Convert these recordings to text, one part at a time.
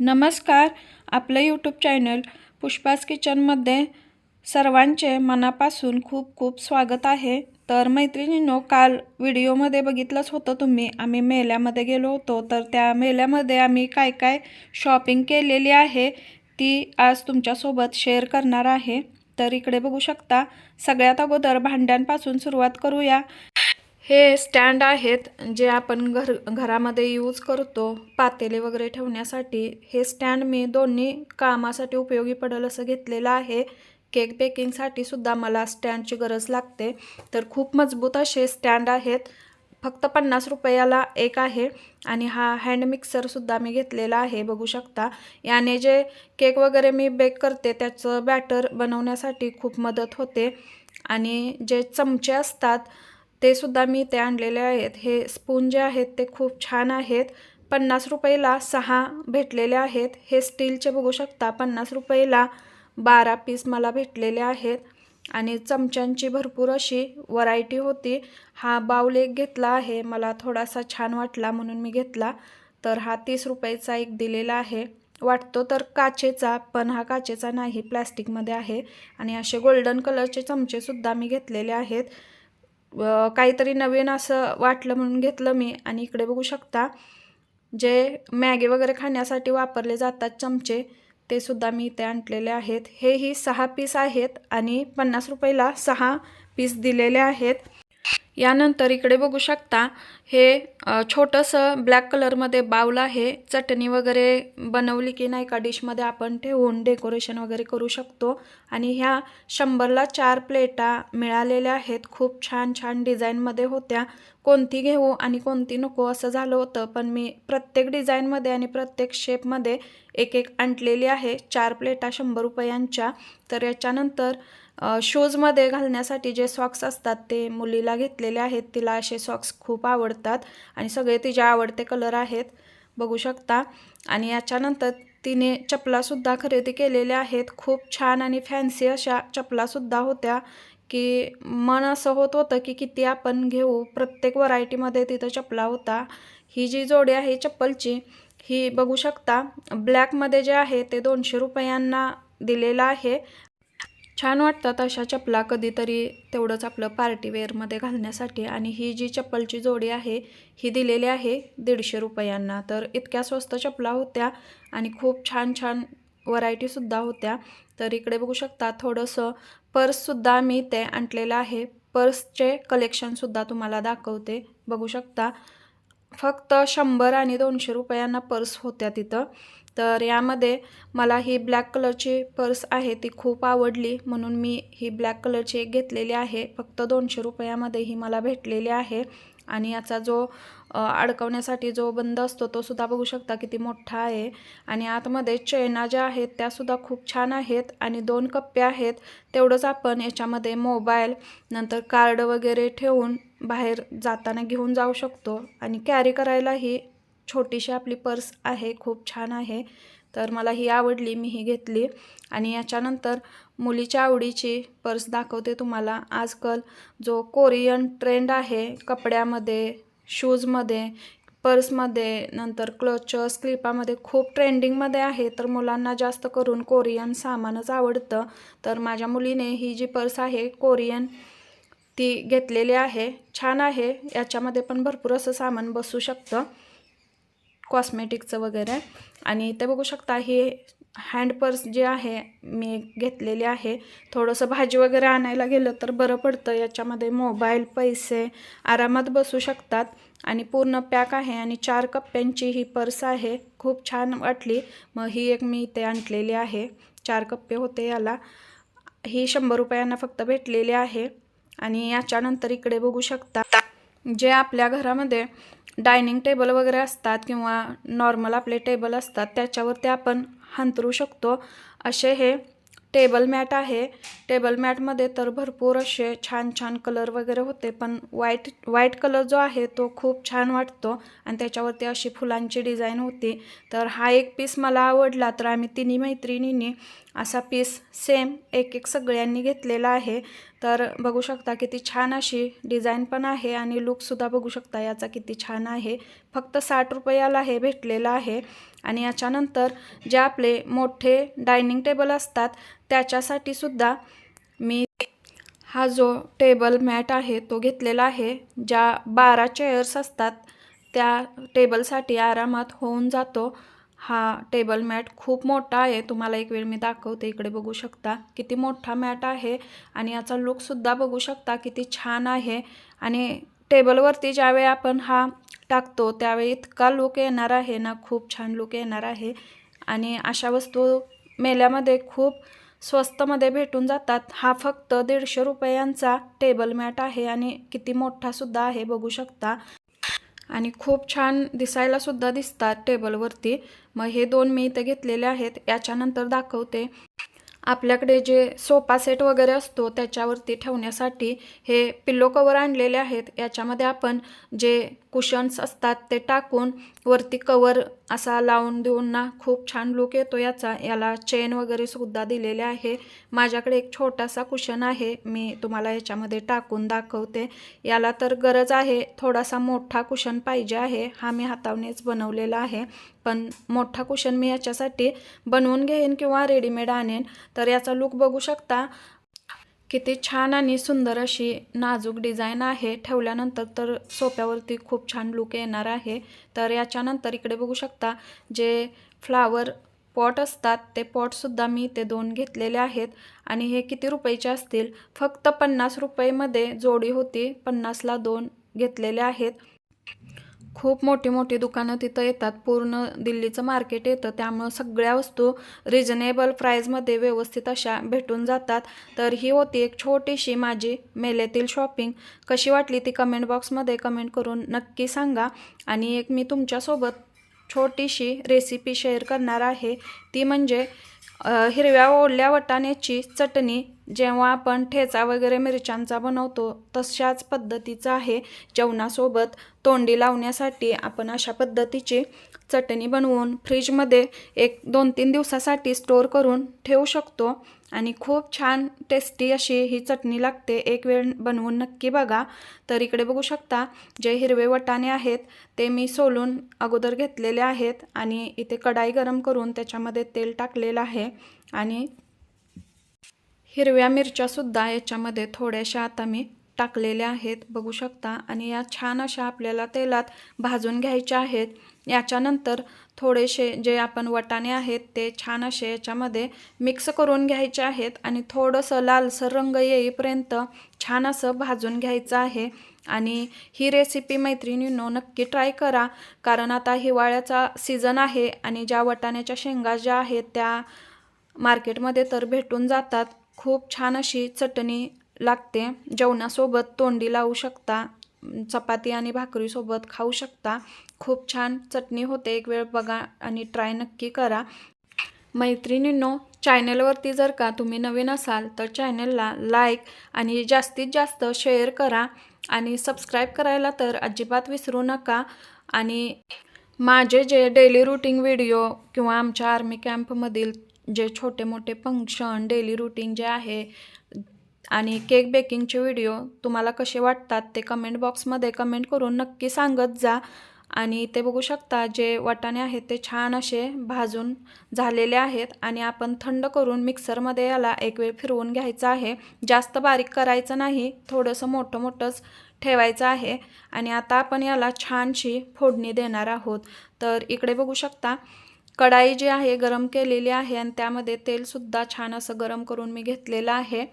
नमस्कार. आपलं YouTube channel Pushpa's किचनमध्ये सर्वांचे मनापासून खूप खूप स्वागत आहे. तर मैत्रिणींनो काल व्हिडिओमध्ये बघितलंच होतं तुम्ही. आम्ही मेल्यामध्ये गेलो होतो. तर त्या मेल्यामध्ये आम्ही काय काय शॉपिंग केलेली आहे ती आज तुमच्यासोबत शेअर करणार आहे. तर इकडे बघू शकता सगळ्यात अगोदर भांड्यांपासून सुरुवात करूया. हे स्टँड आहेत जे आपण घर घरामध्ये यूज करतो पातेले वगैरे ठेवण्यासाठी. हे स्टँड मी दोन्ही कामासाठी उपयोगी पडेल असं घेतलेलं आहे. केक बेकिंगसाठी सुद्धा मला स्टँडची गरज लागते. तर खूप मजबूत असे स्टँड आहेत. फक्त पन्नास रुपयाला एक आहे आणि हा हँड मिक्सरसुद्धा मी घेतलेला आहे बघू शकता. याने जे केक वगैरे मी बेक करते त्याचं बॅटर बनवण्यासाठी खूप मदत होते. आणि जे चमचे असतात ते सुद्धा मी ते आणलेले आहेत. हे स्पून जे आहेत ते खूप छान आहेत. पन्नास रुपयेला सहा भेटलेले आहेत. हे स्टीलचे बघू शकता पन्नास रुपयेला बारा पीस मला भेटलेले आहेत. आणि चमच्यांची भरपूर अशी व्हरायटी होती. हा बाऊल एक घेतला आहे. मला थोडासा छान वाटला म्हणून मी घेतला. तर हा तीस रुपयाचा एक दिलेला आहे. वाटतो तर काचेचा पण हा काचेचा नाही प्लॅस्टिकमध्ये आहे. आणि असे गोल्डन कलरचे चमचेसुद्धा मी घेतलेले आहेत. काहीतरी नवीन असं वाटलं म्हणून घेतलं मी. आणि इकडे बघू शकता जे मॅगी वगैरे खाण्यासाठी वापरले जातात चमचे ते सुद्धा मी इथे आणलेले आहेत. हे ही सहा पीस आहेत आणि पन्नास रुपयाला सहा पीस दिलेले आहेत. यानंतर इकडे बघू शकता हे छोटंसं ब्लॅक कलरमध्ये बाऊल आहे. चटणी वगैरे बनवली की नाही का डिशमध्ये आपण ठेवून डेकोरेशन वगैरे करू शकतो. आणि ह्या शंभरला चार प्लेटा मिळालेल्या आहेत. खूप छान छान डिझाईनमध्ये होत्या. कोणती घेऊ आणि कोणती नको असं झालं होतं पण मी प्रत्येक डिझाईनमध्ये आणि प्रत्येक शेपमध्ये एक एक आणलेली आहे. चार प्लेटा शंभर रुपयांच्या. तर याच्यानंतर शूजमध्ये घालण्यासाठी जे सॉक्स असतात ते मुलीला घेतलेले आहेत. तिला असे सॉक्स खूप आवडतात आणि सगळे तिचे आवडते कलर आहेत. बघू शकता. आणि याच्यानंतर तिने चपलासुद्धा खरेदी केलेल्या आहेत. खूप छान आणि फॅन्सी अशा चपलासुद्धा होत्या की मन असं होत होतं की किती आपण घेऊ. प्रत्येक व्हरायटीमध्ये तिथं चपला होता. ही जी जोडी आहे चप्पलची ही बघू शकता. ब्लॅकमध्ये जे आहे ते दोनशे रुपयांना दिलेलं आहे. छान वाटतात अशा चपला कधीतरी तेवढंच आपलं पार्टीवेअरमध्ये घालण्यासाठी. आणि ही जी चप्पलची जोडी आहे ही दिलेली आहे दीडशे रुपयांना. तर इतक्या स्वस्त चपला होत्या आणि खूप छान छान व्हरायटीसुद्धा होत्या. तर इकडे बघू शकता थोडंसं पर्ससुद्धा मी ते आणलेलं आहे. पर्सचे कलेक्शनसुद्धा तुम्हाला दाखवते. बघू शकता फक्त शंभर आणि दोनशे रुपयांना पर्स होत्या तिथं. तर यामध्ये मला ही ब्लॅक कलरची पर्स आहे ती खूप आवडली. म्हणून मी ही ब्लॅक कलरची एक घेतलेली आहे. फक्त दोनशे रुपयामध्ये ही मला भेटलेली आहे. आणि याचा जो अडकवण्यासाठी जो बंद असतो तो सुद्धा बघू शकता किती मोठा आहे. आणि आतमध्ये चैना ज्या आहेत त्यासुद्धा खूप छान आहेत. आणि दोन कप्पे आहेत. तेवढंच आपण याच्यामध्ये मोबाईल नंतर कार्ड वगैरे ठेवून बाहेर जाताना घेऊन जाऊ शकतो. आणि कॅरी करायलाही छोटीशी आपली पर्स आहे खूप छान आहे. तर मला ही आवडली मी ही घेतली. आणि याच्यानंतर मुलीच्या आवडीची पर्स दाखवते तुम्हाला. आजकाल जो कोरियन ट्रेंड आहे कपड्यामध्ये शूजमध्ये पर्समध्ये नंतर क्लचर्स क्लिपामध्ये खूप ट्रेंडिंगमध्ये आहे. तर मुलांना जास्त करून कोरियन सामानच आवडतं. तर माझ्या मुलीने ही जी पर्स आहे कोरियन ती घेतलेली आहे. छान आहे. याच्यामध्ये पण भरपूर असं सामान बसू शकतं. कॉस्मेटिकचं वगैरे. आणि ते बघू शकता हे हँड पर्स जे आहे मी घेतलेले आहे. थोडंसं भाजी वगैरे आणायला गेलं तर बरं पडतं. याच्यामध्ये मोबाईल पैसे आरामात बसू शकतात. आणि पूर्ण पॅक आहे आणि चार कप्प्यांची ही पर्स आहे. खूप छान वाटली. मग ही एक मी इथे आणलेली आहे. चार कप्पे होते याला. ही शंभर रुपयांना फक्त भेटलेली आहे. आणि याच्यानंतर इकडे बघू शकता जे आपल्या घरामध्ये डायनिंग टेबल वगैरे असतात किंवा नॉर्मल आपले टेबल असतात त्याच्यावरती आपण हांतरू शकतो. असे हे टेबल मॅट आहे. टेबल मॅटमध्ये तर भरपूर असे छान छान कलर वगैरे होते पण व्हाईट व्हाईट कलर जो आहे तो खूप छान वाटतो आणि त्याच्यावरती अशी फुलांची डिझाईन होती. तर हा एक पीस मला आवडला तर आम्ही तिन्ही मैत्रिणींनी असा पीस सेम एक एक सगळ्यांनी घेतलेला आहे. तर बघू शकता किती छान अशी डिझाईन पण आहे आणि लुकसुद्धा बघू शकता याचा किती छान आहे. फक्त साठ रुपयाला हे भेटलेलं आहे. आणि याच्यानंतर जे आपले मोठे डायनिंग टेबल असतात त्याच्यासाठी सुद्धा मी हा जो टेबल मॅट आहे तो घेतलेला आहे. ज्या बारा चेअर्स असतात त्या टेबलसाठी आरामात होऊन जातो. हा टेबल मॅट खूप मोठा आहे. तुम्हाला एक वेळ मी दाखवते. इकडे बघू शकता किती मोठा मॅट आहे आणि याचा लुकसुद्धा बघू शकता किती छान आहे. आणि टेबलवरती ज्यावेळी आपण हा टाकतो त्यावेळी इतका लुक येणार आहे ना खूप छान लुक येणार आहे. आणि अशा वस्तू मेल्यामध्ये खूप स्वस्तमध्ये भेटून जातात. हा फक्त दीडशे रुपयांचा टेबल मॅट आहे आणि किती मोठासुद्धा आहे बघू शकता. आणि खूप छान दिसायला सुद्धा दिसतात टेबलवरती. मग हे दोन मी इथे घेतलेले आहेत. याच्यानंतर दाखवते. आपल्याकडे जे सोफा सेट वगैरे असतो त्याच्यावरती ठेवण्यासाठी हे पिल्लो कवर आणलेले आहेत. याच्यामध्ये आपण जे कुशन्स असतात ते टाकून वरती कवर असा लावून देऊन ना खूप छान लुक येतो याचा. याला चेन वगैरे सुद्धा दिलेले आहे. माझ्याकडे एक छोटासा कुशन आहे मी तुम्हाला याच्यामध्ये टाकून दाखवते. याला तर गरज आहे थोडासा मोठा कुशन पाहिजे आहे. हा मी हातावनेच बनवलेला आहे. पण मोठा कुशन मी याच्यासाठी बनवून घेईन किंवा रेडीमेड आणेन. तर याचा लुक बघू शकता. किती छान आणि सुंदर अशी नाजूक डिझाईन आहे. ठेवल्यानंतर तर सोप्यावरती खूप छान लुक येणार आहे. तर याच्यानंतर इकडे बघू शकता जे फ्लावर पॉट असतात ते पॉटसुद्धा मी ते दोन घेतलेले आहेत. आणि हे किती रुपयाचे असतील? फक्त पन्नास रुपयेमध्ये जोडी होती. पन्नासला दोन घेतलेले आहेत. खूप मोठी मोठी दुकानं तिथं येतात. पूर्ण दिल्लीचं मार्केट येतं. त्यामुळं सगळ्या वस्तू रिजनेबल प्राईजमध्ये व्यवस्थित अशा भेटून जातात. तर ही होती एक छोटीशी माझी मेलेतील शॉपिंग कशी वाटली ती कमेंट बॉक्समध्ये कमेंट करून नक्की सांगा. आणि एक मी तुमच्यासोबत छोटीशी रेसिपी शेअर करणार आहे. ती म्हणजे हिरव्या ओढल्या वटाण्याची चटणी जेव्हा आपण ठेचा वगैरे मिरच्यांचा बनवतो तशाच पद्धतीचं आहे जेवणासोबत. तोंडी लावण्यासाठी आपण अशा पद्धतीची चटणी बनवून फ्रीजमध्ये एक दोन तीन दिवसासाठी स्टोअर करून ठेवू शकतो. आणि खूप छान टेस्टी अशी ही चटणी लागते. एक वेळ बनवून नक्की बघा. तर इकडे बघू शकता जे हिरवे वटाणे आहेत ते मी सोलून अगोदर घेतलेले आहेत आणि इथे कढाई गरम करून त्याच्यामध्ये तेल टाकलेलं आहे. आणि हिरव्या मिरच्यासुद्धा याच्यामध्ये थोड्याशा आता मी टाकलेल्या आहेत. बघू शकता. आणि या छान अशा आपल्याला तेलात भाजून घ्यायच्या आहेत. याच्यानंतर थोडेसे जे आपण वटाणे आहेत ते छान असे याच्यामध्ये मिक्स करून घ्यायचे आहेत. आणि थोडंसं लालसर रंग येईपर्यंत छान असं भाजून घ्यायचं आहे. आणि ही रेसिपी मैत्रिणींनो नक्की ट्राय करा. कारण आता हिवाळ्याचा सीझन आहे आणि ज्या वटाण्याच्या शेंगा ज्या आहेत त्या मार्केटमध्ये तर भेटून जातात. खूप छान अशी चटणी लागते. जेवणासोबत तोंडी लावू शकता. चपाती आणि भाकरीसोबत खाऊ शकता. खूप छान चटणी होते. एक वेळ बघा आणि ट्राय नक्की करा. मैत्रिणींनो चॅनलवरती जर का तुम्ही नवीन असाल तर चॅनलला लाईक आणि जास्तीत जास्त शेअर करा. आणि सबस्क्राईब करायला तर अजिबात विसरू नका. आणि माझे जे डेली रुटीन व्हिडिओ किंवा आमच्या आर्मी कॅम्पमधील जे छोटे मोठे फंक्शन डेली रुटीन जे आहे आणि केक बेकिंगचे व्हिडिओ तुम्हाला कसे वाटतात ते कमेंट बॉक्समध्ये कमेंट करून नक्की सांगत जा. आणि ते बघू शकता जे वाटाणे आहेत ते छान असे भाजून झालेले आहेत आणि आपण थंड करून मिक्सरमध्ये याला एक वेळ फिरवून घ्यायचं आहे. जास्त बारीक करायचं नाही थोडंसं मोठं मोठंच ठेवायचं आहे. आणि आता आपण याला छानशी फोडणी देणार आहोत. तर इकडे बघू शकता कढाई जी आहे गरम केलेली आहे आणि त्यामध्ये तेलसुद्धा छान असं गरम करून मी घेतलेलं आहे.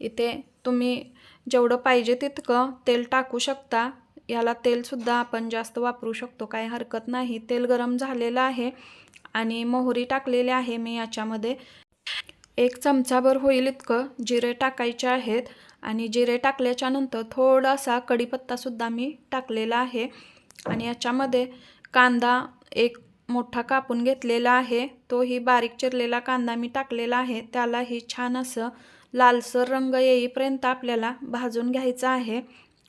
इथे तुम्ही जेवढं पाहिजे तितकं तेल टाकू शकता. याला तेलसुद्धा आपण जास्त वापरू शकतो काही हरकत नाही. तेल गरम झालेलं आहे आणि मोहरी टाकलेली आहे मी याच्यामध्ये. एक चमचाभर होईल इतकं जिरे टाकायचे आहेत आणि जिरे टाकल्याच्या नंतर थोडासा कढीपत्तासुद्धा मी टाकलेला आहे. आणि याच्यामध्ये कांदा एक मोठा कापून घेतलेला आहे. तोही बारीक चिरलेला कांदा मी टाकलेला आहे. त्यालाही छान असं लालसर रंग येईपर्यंत आपल्याला भाजून घ्यायचा आहे.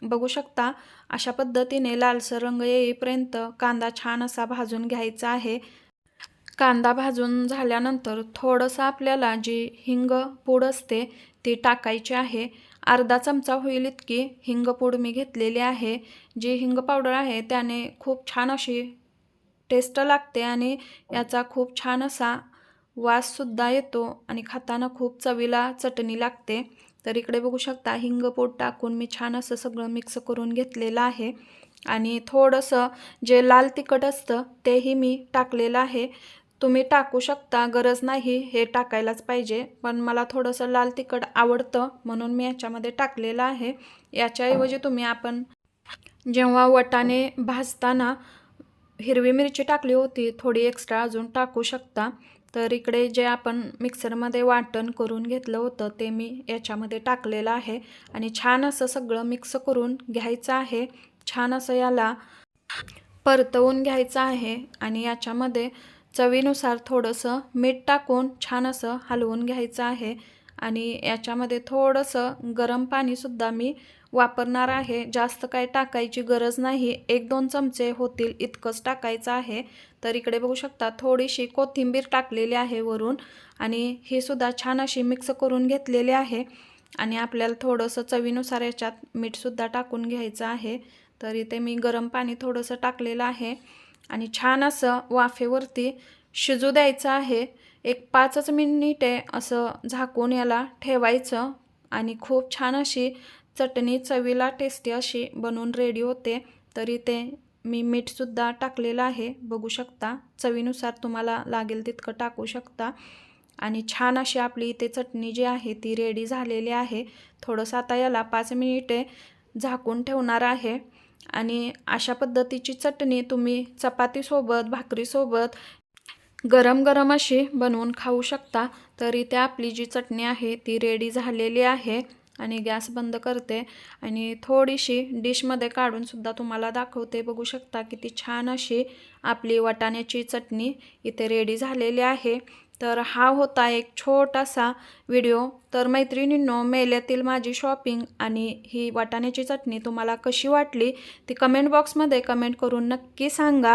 बघू शकता अशा पद्धतीने लालसर रंग येईपर्यंत कांदा छान असा भाजून घ्यायचा आहे. कांदा भाजून झाल्यानंतर थोडंसं आपल्याला जी हिंग पूड असते ती टाकायची आहे. अर्धा चमचा होईल इतकी हिंग पूड मी घेतलेली आहे. जी हिंग पावडर आहे त्याने खूप छान अशी टेस्ट लागते आणि याचा खूप छान असा वाससुद्धा येतो आणि खाताना खूप चवीला चटणी लागते. तर इकडे बघू शकता हिंग पोट टाकून मी छान असं सगळं मिक्स करून घेतलेलं आहे. आणि थोडंसं जे लाल तिखट असतं तेही मी टाकलेलं आहे. तुम्ही टाकू शकता गरज नाही हे टाकायलाच पाहिजे. पण मला थोडंसं लाल तिखट आवडतं म्हणून मी याच्यामध्ये टाकलेलं आहे. याच्याऐवजी तुम्ही आपण जेव्हा वटाने भाजताना हिरवी मिरची टाकली होती थोडी एक्स्ट्रा अजून टाकू शकता. तर इकडे जे आपण मिक्सरमध्ये वाटण करून घेतलं होतं ते मी याच्यामध्ये टाकलेलं आहे. आणि छान असं सगळं मिक्स करून घ्यायचं आहे. छान असं याला परतवून घ्यायचं आहे. आणि याच्यामध्ये चवीनुसार थोडंसं मीठ टाकून छान असं हलवून घ्यायचं आहे. आणि याच्यामध्ये थोडंसं गरम पाणीसुद्धा मी वापरणार आहे. जास्त काय टाकायची गरज नाही. एक दोन चमचे होतील इतकंच टाकायचं आहे. तर इकडे बघू शकता थोडीशी कोथिंबीर टाकलेली आहे वरून आणि ही सुद्धा छान अशी मिक्स करून घेतलेली आहे. आणि आपल्याला थोडंसं चवीनुसार याच्यात मीठसुद्धा टाकून घ्यायचं आहे. तर इथे मी गरम पाणी थोडंसं टाकलेलं आहे. आणि छान असं वाफेवरती शिजू द्यायचं आहे. एक पाचच मिनिटे असं झाकून याला ठेवायचं. आणि खूप छान अशी चटणी चवीला टेस्टी अशी बनवून रेडी होते. तरी ते मी मीठसुद्धा टाकलेलं आहे. बघू शकता चवीनुसार तुम्हाला लागेल तितकं टाकू शकता. आणि छान अशी आपली इथे चटणी जी आहे ती रेडी झालेली आहे. थोडंसं आता याला पाच मिनिटे झाकून ठेवणार आहे. आणि अशा पद्धतीची चटणी तुम्ही चपातीसोबत भाकरीसोबत गरम गरम अशी बनवून खाऊ शकता. तरी ते आपली जी चटणी आहे ती रेडी झालेली आहे. आणि गॅस बंद करते आणि थोडीशी डिशमध्ये काढूनसुद्धा तुम्हाला दाखवते. बघू शकता किती छान अशी आपली वाटाण्याची चटणी इथे रेडी झालेली आहे. तर हा होता एक छोटासा व्हिडिओ तर मैत्रिणींनो मेल्यातील माझी शॉपिंग आणि ही वाटाण्याची चटणी तुम्हाला कशी वाटली ती कमेंट बॉक्समध्ये कमेंट करून नक्की सांगा.